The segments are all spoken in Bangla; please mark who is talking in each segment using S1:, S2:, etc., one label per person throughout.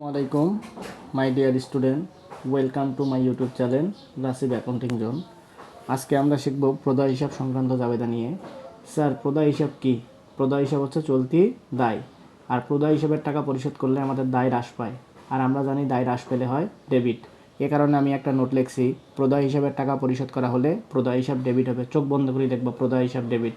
S1: আসসালামাইকুম my dear student welcome to my YouTube channel Rasib accounting zone আজকে আমরা শিখব প্রদা হিসাব সংক্রান্ত জাবেদা নিয়ে। স্যার প্রদা হিসাব কি? প্রদা হিসাব হচ্ছে চলতি দায়। আর প্রদা হিসাবের টাকা পরিশোধ করলে আমাদের দায় হ্রাস পায়। আর আমরা জানি দায় হ্রাস পেলে হয় ডেবিট এ কারণে আমি একটা নোট লিখছি প্রদা হিসাবের টাকা পরিশোধ করা হলে প্রদা হিসাব ডেবিট হবে। চোখ বন্ধ করে দেখব প্রদা হিসাব ডেবিট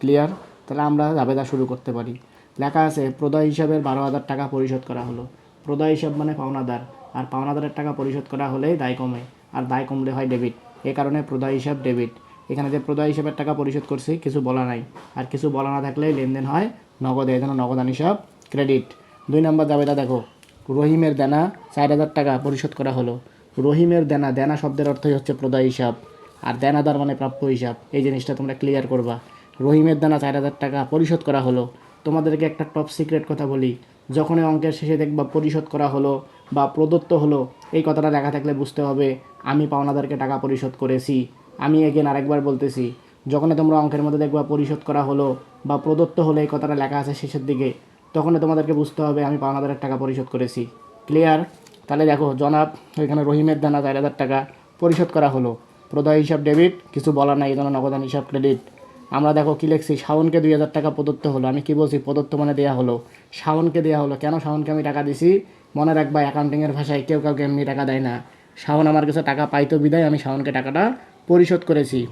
S1: ক্লিয়ার তাহলে আমরা জাবেদা শুরু করতে পারি। লেখা আছে প্রদা হিসাবের বারো হাজার টাকা পরিশোধ করা হলো। প্রদা হিসাব মানে পাওনাদার। আর পাওনাদারের টাকা পরিশোধ করা হলেই দায় কমে। আর দায় কমলে হয় ডেবিট এ কারণে প্রদা হিসাব ডেবিট এখানে যে প্রদা হিসাবের টাকা পরিশোধ করছি, কিছু বলা নাই। আর কিছু বলা না থাকলে লেনদেন হয় নগদে। জন্য নগদান হিসাব ক্রেডিট দুই নম্বর দাবেদা দেখো। রহিমের দেনা চার হাজার টাকা পরিশোধ করা হলো। রহিমের দেনা দেনা শব্দের অর্থই হচ্ছে প্রদায় হিসাব। আর দেনাদার মানে প্রাপ্য হিসাব। এই জিনিসটা তোমরা ক্লিয়ার করবা। রহিমের দানা চার হাজার টাকা পরিশোধ করা হলো। তোমাদেরকে একটা টপ সিক্রেট কথা বলি। যখন এই অঙ্কের শেষে দেখবা পরিশোধ করা হলো বা প্রদত্ত হলো, এই কথাটা লেখা থাকলে বুঝতে হবে, আমি পাওনাদারকে টাকা পরিশোধ করেছি। আমি এগেন আরেকবার বলতেছি যখন তোমরা অঙ্কের মধ্যে দেখবা পরিশোধ করা হলো বা প্রদত্ত হলো এই কথাটা লেখা আছে শেষের দিকে তখন তোমাদেরকে বুঝতে হবে আমি পাওনাদারের টাকা পরিশোধ করেছি। ক্লিয়ার তাহলে দেখো, জনাব, এখানে রহিমের দানা চার হাজার টাকা পরিশোধ করা হলো। প্রদা হিসাব ডেবিট কিছু বলা নাই, এই জন্য নগদান হিসাব ক্রেডিট আমরা দেখো কী লিখছি? শাওনকে দুই হাজার টাকা প্রদত্ত হলো। আমি কি বলছি? প্রদত্ত মানে দেওয়া হলো। শাওনকে দেওয়া হলো। কেন শাওনকে আমি টাকা দিছি? মনে রাখবা অ্যাকাউন্টিংয়ের ভাষায় কেউ কাউকে এমনি টাকা দেয় না। শাওন আমার কাছে টাকা পাইতো বিদায়, আমি শাওনকে টাকাটা পরিশোধ করেছি।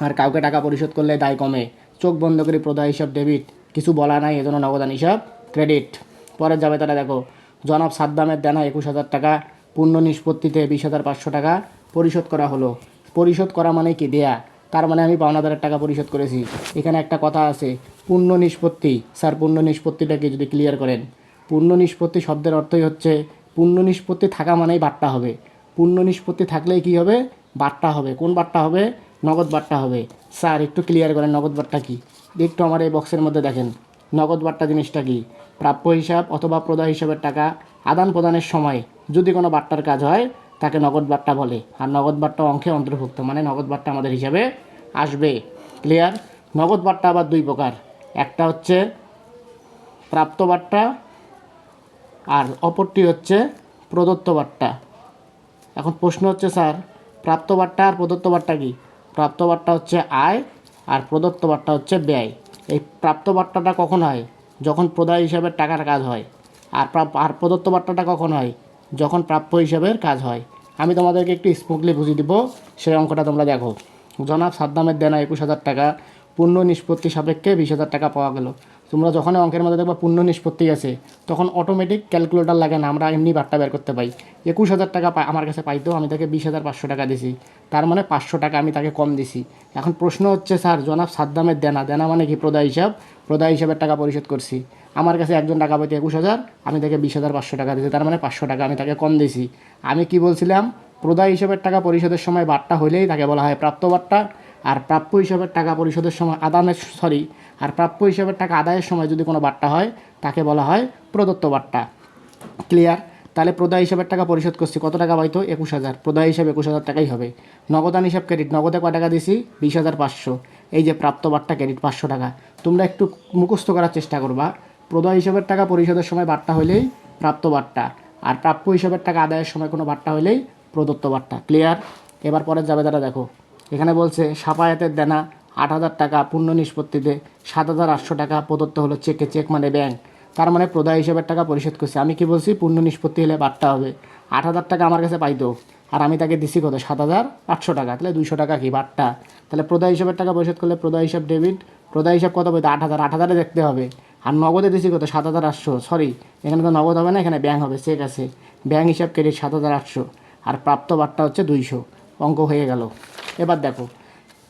S1: আর কাউকে টাকা পরিশোধ করলে দায় কমে। চোখ বন্ধ করে প্রদা হিসাব ডেবিট কিছু বলা নাই, এজন্য নগদান হিসাব ক্রেডিট পরে যাবে তারা দেখো। জনাব সাদ্দামের দেনা একুশ হাজার টাকা, পূর্ণ নিষ্পত্তিতে বিশ হাজার পাঁচশো টাকা পরিশোধ করা হলো। পরিশোধ করা মানে কি? দেয়া। তার মানে আমি পাওনাদারের টাকা পরিশোধ করেছি। এখানে একটা কথা আছে, পূর্ণ নিষ্পত্তি। স্যার, পূর্ণ নিষ্পত্তিটাকে যদি ক্লিয়ার করেন? পূর্ণ নিষ্পত্তি শব্দের অর্থই হচ্ছে, পূর্ণ নিষ্পত্তি থাকা মানেই বাট্টা হবে। পূর্ণ নিষ্পত্তি থাকলেই কি হবে? বাট্টা হবে। কোন বাট্টা হবে? নগদ বাট্টা হবে। স্যার, একটু ক্লিয়ার করেন নগদ বাট্টা কি? একটু আমার এই বক্সের মধ্যে দেখেন। নগদ বাট্টা জিনিসটা কি? প্রাপ্য হিসাব অথবা প্রদা হিসাবের টাকা আদান প্রদানের সময় যদি কোনো বাট্টার কাজ হয় তাকে নগদ বার্তা বলে। আর নগদ বাট্টা অঙ্কে অন্তর্ভুক্ত মানে নগদ বার্তা আমাদের হিসাবে আসবে। ক্লিয়ার নগদ বার্তা আবার দুই প্রকার। একটা হচ্ছে প্রাপ্ত বার্তা আর অপরটি হচ্ছে প্রদত্ত বার্তা এখন প্রশ্ন হচ্ছে, স্যার, প্রাপ্ত বার্তা আর প্রদত্ত বার্তা কি? প্রাপ্ত বার্তা হচ্ছে আয়, আর প্রদত্ত বার্তা হচ্ছে ব্যয়। এই প্রাপ্ত বার্তাটা কখন হয়? যখন প্রদায় হিসাবে টাকার কাজ হয়। আর আর প্রদত্ত বার্তাটা কখন হয়? যখন প্রাপ্য হিসাবের কাজ হয়। আমি তোমাদেরকে একটু স্মুথলি বুঝিয়ে দিব, সেই অঙ্কটা তোমরা দেখো। জনাব সাদ্দামের দেনা একুশ হাজার টাকা, পূর্ণ নিষ্পত্তি সাপেক্ষে বিশ হাজার টাকা পাওয়া গেল। তোমরা যখন অঙ্কের মধ্যে দেখবা পূর্ণ নিষ্পত্তি আছে, তখন অটোমেটিক ক্যালকুলেটর লাগে না, আমরা এমনি বাট্টা বের করতে পাই। একুশ হাজার টাকা আমার কাছে পাইতো আমি তাকে বিশ হাজার পাঁচশো টাকা দিছি। তার মানে পাঁচশো টাকা আমি তাকে কম দিছি। এখন প্রশ্ন হচ্ছে, স্যার, জনাব সাদ্দামের দেনা দেনা মানে কি? প্রদা হিসাব। প্রদা হিসাবের টাকা পরিশোধ করছি। আমার কাছে একজন টাকা পাইতো একুশ হাজার, আমি তাকে বিশ হাজার পাঁচশো টাকা দিয়েছি, তার মানে পাঁচশো টাকা আমি তাকে কম দিছি আমি কি বলছিলাম? প্রদা হিসাবের টাকা পরিশোধের সময় বার্তা হলেই তাকে বলা হয় প্রাপ্ত বাট্টা আর প্রাপ্য হিসাবের টাকা পরিশোধের সময় আদানের, সরি, আর প্রাপ্য হিসাবের টাকা আদায়ের সময় যদি কোনো বার্তা হয়, তাকে বলা হয় প্রদত্ত বার্তা ক্লিয়ার? তাহলে প্রদায় হিসাবের টাকা পরিশোধ করছি, কত টাকা পাইতো? একুশ হাজার। প্রদায় হিসাবে একুশ হাজার টাকাই হবে। নগদান হিসাব ক্রেডিট, নগদে কয় টাকা দিছি বিশ হাজার পাঁচশো। এই যে প্রাপ্ত বাট্টা ক্রেডিট পাঁচশো টাকা, তোমরা একটু মুখস্থ করার চেষ্টা করবা। প্রদায় হিসাবের টাকা পরিশোধের সময় বার্তা হলেই প্রাপ্ত বাট্টা, আর প্রাপ্য হিসাবের টাকা আদায়ের সময় কোনো বার্তা হলেই প্রদত্ত বার্তা ক্লিয়ার এবার পরের যাবে তারা দেখো। এখানে বলছে, সাফায়াতের দেনা আট হাজার টাকা, পূর্ণ নিষ্পত্তিতে সাত হাজার আটশো টাকা, প্রদত্ত হলো চেকে চেক মানে ব্যাংক তার মানে প্রদায় হিসাবের টাকা পরিশোধ করছে। আমি কি বলছি? পূর্ণ নিষ্পত্তি হলে বার্তা হবে। আট হাজার টাকা আমার কাছে পাইতো। আর আমি তাকে দিছি কত? সাত হাজার? আটশো টাকা। তাহলে দুইশো টাকা কি বাট্টা? তাহলে প্রদায় হিসাবের টাকা পরিশোধ করলে প্রদায় হিসাব ডেবিট প্রদায় হিসাব কত পাইতো আট হাজার। আট হাজারে দেখতে হবে। আর নগদে দিছি কত? সাত হাজার আটশো। সরি এখানে তো নগদ হবে না, এখানে ব্যাঙ্ক হবে। চেক আছে। ব্যাঙ্ক হিসাব ক্রেডিট সাত হাজার আটশো। আর প্রাপ্ত বাট্টা হচ্ছে দুইশো। অঙ্ক হয়ে গেল। এবার দেখো।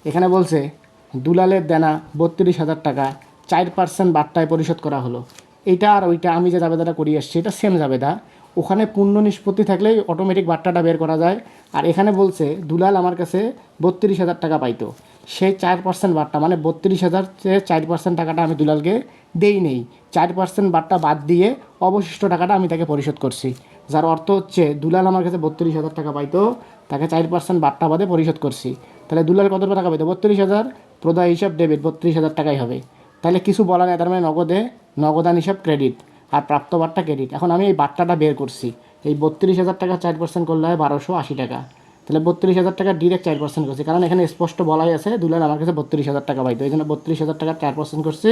S1: এখানে বলছে, দুলালের দেনা বত্রিশ হাজার টাকা। চার পার্সেন্ট বাট্টায় পরিশোধ করা হলো। এইটা আর ওইটা আমি যে জাবেদাটা করিয়ে এসেছি এটা সেম জাবেদা। ওখানে পূর্ণ নিষ্পত্তি থাকলেই অটোমেটিক বাট্টাটা বের করা যায়। আর এখানে বলছে, দুলাল আমার কাছে বত্রিশ হাজার টাকা পাইতো। সেই চার পার্সেন্ট বাট্টা মানে বত্রিশ হাজার চার পার্সেন্ট টাকাটা আমি দুলালকে দেই নেই। চার পার্সেন্ট বাট্টা বাদ দিয়ে অবশিষ্ট টাকাটা আমি তাকে পরিশোধ করছি। যার অর্থ হচ্ছে, দুলাল আমার কাছে বত্রিশ হাজার টাকা পাইতো, তাকে চার পার্সেন্ট বাট্টা বাদে পরিশোধ করছি। তাহলে দুলাল কত টাকা পাইতো? বত্রিশ হাজার? প্রদায় হিসাব ডেবিট বত্রিশ হাজার টাকাই হবে। তাহলে কিছু বলা নেই, তার মানে নগদে নগদান হিসাব ক্রেডিট আর প্রাপ্ত বারটা ক্রেডিট এখন আমি এই বার্তাটা বের করছি। এই বত্রিশ হাজার টাকা চার পার্সেন্ট করলে হয় বারোশো আশি টাকা। তাহলে বত্রিশ হাজার টাকা ডিরেক্ট চার পার্সেন্ট করছি। কারণ এখানে স্পষ্ট বলাই আছে দুলার আমার কাছে বত্রিশ হাজার টাকা পাইতো। এই জন্য বত্রিশ হাজার টাকা চার পার্সেন্ট করছে,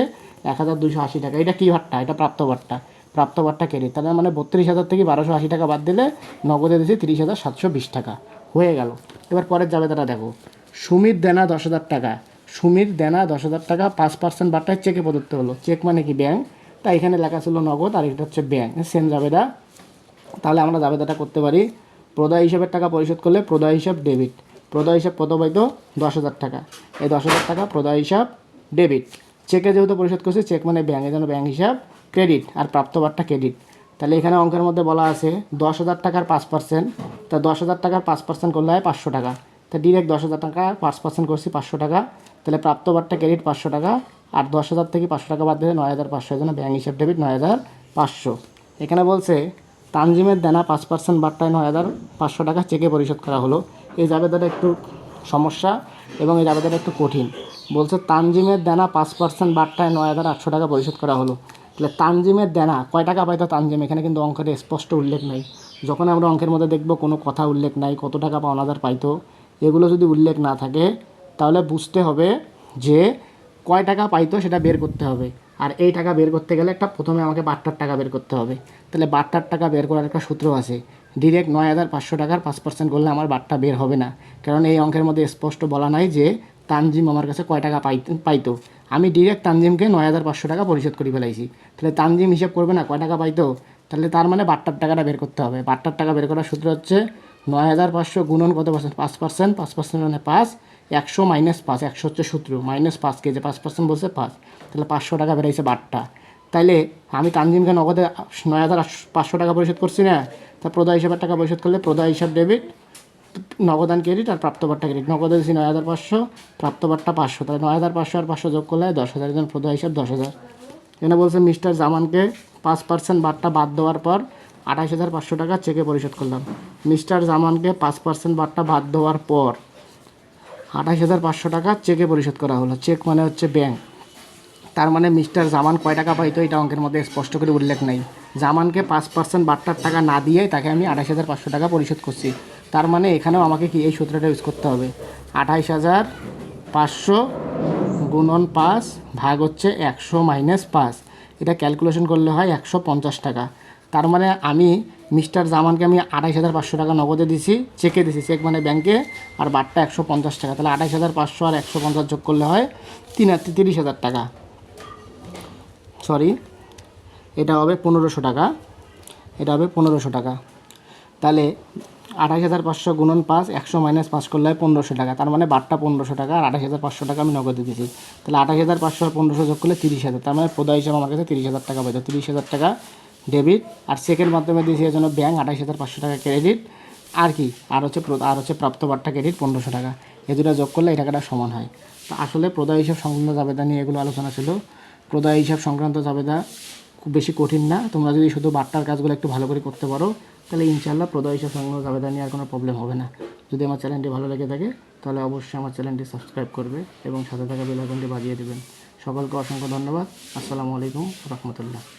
S1: এক হাজার দুশো আশি টাকা। এটা কী ভাটটা এটা প্রাপ্ত বারটা। প্রাপ্ত বারটা ক্রেডিট তাহলে মানে বত্রিশ হাজার থেকে বারোশো আশি টাকা বাদ দিলে নগদে দিয়েছি তিরিশ হাজার সাতশো বিশ টাকা। হয়ে গেল। এবার পরের যাবে তারা দেখো। সুমির দেনা দশ হাজার টাকা। সুমির দেনা দশ হাজার টাকা, পাঁচ পার্সেন্ট বারটায় চেকে প্রদত্ত হলো। চেক মানে কি? ব্যাংক তাই এখানে লেখা ছিল নগদ, আর এটা হচ্ছে ব্যাংক সেম জাবেদা। তাহলে আমরা জাবেদাটা করতে পারি। প্রদায় হিসাবের টাকা পরিশোধ করলে প্রদায় হিসাব ডেবিট প্রদায় হিসাব কত পাইতো? দশ হাজার টাকা। এই দশ হাজার টাকা প্রদায় হিসাব ডেবিট চেকে যেহেতু পরিশোধ করছে চেক মানে এই জন্য ব্যাংক হিসাব ক্রেডিট আর প্রাপ্তবারটা ক্রেডিট তাহলে এখানে অঙ্কের মধ্যে বলা আছে, দশ হাজার টাকার পাঁচ পার্সেন্ট তা দশ হাজার টাকার পাঁচ পার্সেন্ট করলে হয় পাঁচশো টাকা। তা ডিরেক্ট দশ হাজার টাকা পাঁচ পার্সেন্ট করছি পাঁচশো টাকা। তাহলে প্রাপ্তবারটা ক্রেডিট পাঁচশো টাকা। আর দশ হাজার থেকে পাঁচশো টাকা বাদ দিলে নয় হাজার পাঁচশো জন্য ব্যাঙ্ক হিসাব ডেবিট নয় হাজার পাঁচশো। এখানে বলছে, তানজিমের দেনা পাঁচ পার্সেন্ট বার্তায় নয় হাজার পাঁচশো টাকা চেকে পরিশোধ করা হলো। এই জাবেদাটা একটু সমস্যা এবং এই জাবেদাটা একটু কঠিন। বলছে, তানজিমের দেনা পাঁচ পার্সেন্ট বার্তায় নয় হাজার আটশো টাকা পরিশোধ করা হলো। তাহলে তানজিমের দেনা, কয় টাকা পাইতো তানজিম? এখানে কিন্তু অঙ্কের স্পষ্ট উল্লেখ নাই। যখন আমরা অঙ্কের মধ্যে দেখব, কোনো কথা উল্লেখ নাই, কত টাকা পাওনাদার পাইতো। এগুলো যদি উল্লেখ না থাকে, তাহলে বুঝতে হবে যে কয় টাকা পাইতো সেটা বের করতে হবে। আর এই টাকা বের করতে গেলে একটা প্রথমে আমাকে বাট্টার টাকা বের করতে হবে। তাহলে বাট্টার টাকা বের করার একটা সূত্র আছে। ডিরেক্ট নয় হাজার পাঁচশো টাকার পাঁচ পার্সেন্ট করলে আমার বাট্টা বের হবে না। কারণ এই অঙ্কের মধ্যে স্পষ্ট বলা নাই যে তানজিম আমার কাছে কয় টাকা পাই পাইতো। আমি ডিরেক্ট তানজিমকে নয় হাজার পাঁচশো টাকা পরিশোধ করে ফেলাইছি। তাহলে তানজিম হিসাব করবে না কয় টাকা পাইতো? তাহলে তার মানে বাট্টার টাকাটা বের করতে হবে। বাট্টার টাকা বের করার সূত্র হচ্ছে নয় হাজার পাঁচশো গুণন কত পার্সেন্ট? পাঁচ পার্সেন্ট। পাঁচ পার্সেন্ট মানে পাঁচ। একশো মাইনাস পাঁচ, একশো হচ্ছে সূত্র মাইনাস পাঁচ কেজি পাঁচ পার্সেন্ট বলছে পাঁচ। তাহলে পাঁচশো টাকা বেড়েছে বারটা। তাইলে আমি তানজিমকে নগদে নয় হাজার পাঁচশো টাকা পরিশোধ করছি না? তা প্রদা হিসাবের টাকা পরিশোধ করলে প্রদা হিসাব ডেবিট নগদান ক্রেডিট আর প্রাপ্তবারটা ক্রেডিট নগদে দিয়েছি নয় হাজার পাঁচশো প্রাপ্তবারটা পাঁচশো। তাহলে নয় হাজার পাঁচশো আর পাঁচশো যোগ করলে দশ হাজার। জন প্রদা হিসাব দশ হাজার। এখানে বলছে মিস্টার জামানকে পাঁচ পার্সেন্ট বারটা বাদ দেওয়ার পর আঠাশ হাজার পাঁচশো টাকা চেকে পরিশোধ করলাম। মিস্টার জামানকে পাঁচ পার্সেন্ট বারটা বাদ দেওয়ার পর আঠাশ হাজার পাঁচশো টাকা চেকে পরিশোধ করা হলো। চেক মানে হচ্ছে ব্যাংক। তার মানে মিস্টার জামান কয় টাকা পাইতো এটা অঙ্কের মধ্যে স্পষ্ট করে উল্লেখ নেই। জামানকে পাঁচ পার্সেন্ট বাট্টার টাকা না দিয়ে তাকে আমি আঠাশ হাজার পাঁচশো টাকা পরিশোধ করছি। তার মানে এখানেও আমাকে কি এই সূত্রটা ইউজ করতে হবে? আঠাইশ হাজার পাঁচশো গুণন পাঁচ ভাগ হচ্ছে একশো মাইনাস পাঁচ। এটা ক্যালকুলেশন করলে হয় একশো পঞ্চাশ টাকা। তার মানে আমি মিস্টার জামানকে আমি আঠাইশ হাজার পাঁচশো টাকা নগদে দিছি, চেকে দিছি, চেক মানে ব্যাংকে আর বারটা একশো পঞ্চাশ টাকা। তাহলে আঠাইশ হাজার পাঁচশো আর একশো পঞ্চাশ যোগ করলে হয় তিন হাজার তিরিশ হাজার টাকা। সরি এটা হবে পনেরোশো টাকা। এটা হবে পনেরোশো টাকা। তাহলে আঠাশ হাজার পাঁচশো গুণন পাঁচ, একশো মাইনাস পাঁচ করলে হয় পনেরোশো টাকা। তার মানে বারটা পনেরোশো টাকা আর আঠাশ হাজার পাঁচশো টাকা আমি নগদে দিয়েছি তাহলে আঠাশ হাজার পাঁচশো আর পনেরোশো যোগ করলে তিরিশ হাজার। তার মানে প্রদা হিসাবে আমার কাছে তিরিশ হাজার টাকা পাইতো। তিরিশ হাজার টাকা ডেবিট আর চেকের মাধ্যমে দিয়েছি এর জন্য ব্যাংক আঠাশ হাজার পাঁচশো টাকা ক্রেডিট। আর কি? আর হচ্ছে আর হচ্ছে প্রাপ্ত বার্তা ক্রেডিট পনেরোশো টাকা। এ দুটো যোগ করলে এই টাকাটা সমান হয়। তো আসলে প্রদায় হিসাব সংক্রান্ত জাবেদা নিয়ে এগুলো আলোচনা ছিল। প্রদায় হিসাব সংক্রান্ত জাবেদা খুব বেশি কঠিন না। তোমরা যদি শুধু বার্তার কাজগুলো একটু ভালো করে করতে পারো, তাহলে ইনশাল্লাহ প্রদায় হিসাব সংক্রান্ত জাবেদা নিয়ে আর কোনো প্রবলেম হবে না। যদি আমার চ্যানেলটি ভালো লেগে থাকে, তাহলে অবশ্যই আমার চ্যানেলটি সাবস্ক্রাইব করবে এবং সাথে থাকা বেল আইকনটি বাজিয়ে দেবেন। সকলকে অসংখ্য ধন্যবাদ। আসসালামু আলাইকুম রহমতুল্লাহ।